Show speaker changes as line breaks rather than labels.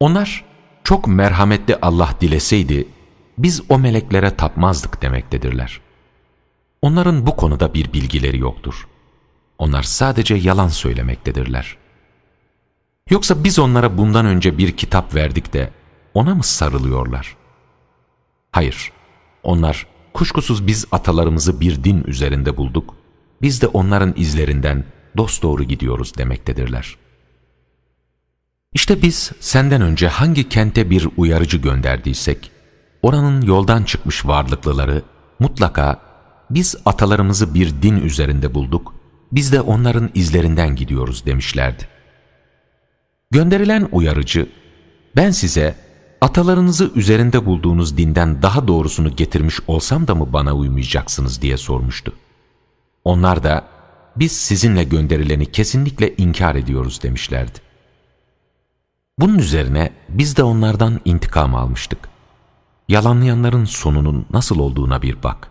Onlar çok merhametli Allah dileseydi biz o meleklere tapmazdık demektedirler. Onların bu konuda bir bilgileri yoktur. Onlar sadece yalan söylemektedirler. Yoksa biz onlara bundan önce bir kitap verdik de ona mı sarılıyorlar? Hayır, onlar kuşkusuz biz atalarımızı bir din üzerinde bulduk, biz de onların izlerinden dosdoğru gidiyoruz demektedirler. İşte biz senden önce hangi kente bir uyarıcı gönderdiysek, oranın yoldan çıkmış varlıklıları mutlaka biz atalarımızı bir din üzerinde bulduk, biz de onların izlerinden gidiyoruz demişlerdi. Gönderilen uyarıcı, ben size atalarınızı üzerinde bulduğunuz dinden daha doğrusunu getirmiş olsam da mı bana uymayacaksınız diye sormuştu. Onlar da biz sizinle gönderileni kesinlikle inkar ediyoruz demişlerdi. Bunun üzerine biz de onlardan intikam almıştık. Yalanlayanların sonunun nasıl olduğuna bir bak.